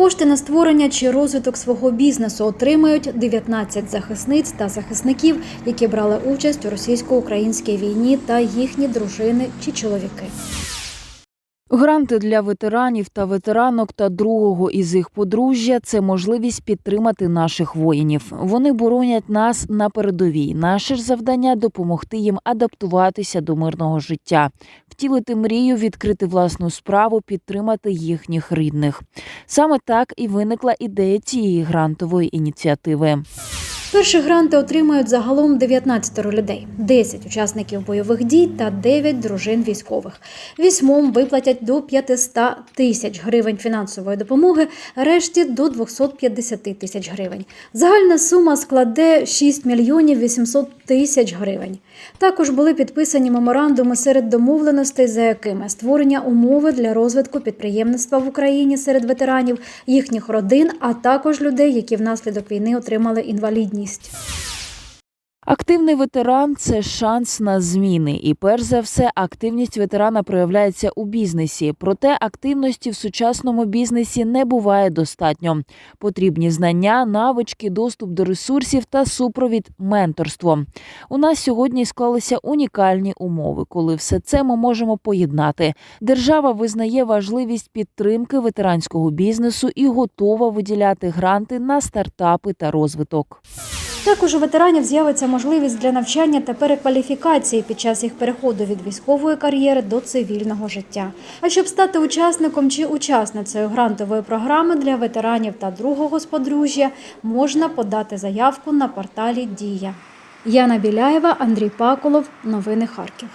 Кошти на створення чи розвиток свого бізнесу отримають 19 захисниць та захисників, які брали участь у російсько-українській війні та їхні дружини чи чоловіки. Гранти для ветеранів та ветеранок та другого із їх подружжя це можливість підтримати наших воїнів. Вони боронять нас на передовій. Наше ж завдання допомогти їм адаптуватися до мирного життя, втілити мрію, відкрити власну справу, підтримати їхніх рідних. Саме так і виникла ідея цієї грантової ініціативи. Перші гранти отримають загалом 19 людей, 10 учасників бойових дій та 9 дружин військових. Вісьмом виплатять до 500 тисяч гривень фінансової допомоги, решті до 250 тисяч гривень. Загальна сума складе 6 мільйонів 800 тисяч гривень. Також були підписані меморандуми серед домовленостей, за якими створення умови для розвитку підприємництва в Україні серед ветеранів, їхніх родин, а також людей, які внаслідок війни отримали інвалідність відповідальність. Активний ветеран це шанс на зміни, і перш за все, активність ветерана проявляється у бізнесі. Проте активності в сучасному бізнесі не буває достатньо. Потрібні знання, навички, доступ до ресурсів та супровід менторство. У нас сьогодні склалися унікальні умови, коли все це ми можемо поєднати. Держава визнає важливість підтримки ветеранського бізнесу і готова виділяти гранти на стартапи та розвиток. Також у ветеранів з'явиться можливість для навчання та перекваліфікації під час їх переходу від військової кар'єри до цивільного життя. А щоб стати учасником чи учасницею грантової програми для ветеранів та другого з подружжя, можна подати заявку на порталі Дія. Яна Біляєва, Андрій Паколов. Новини Харків.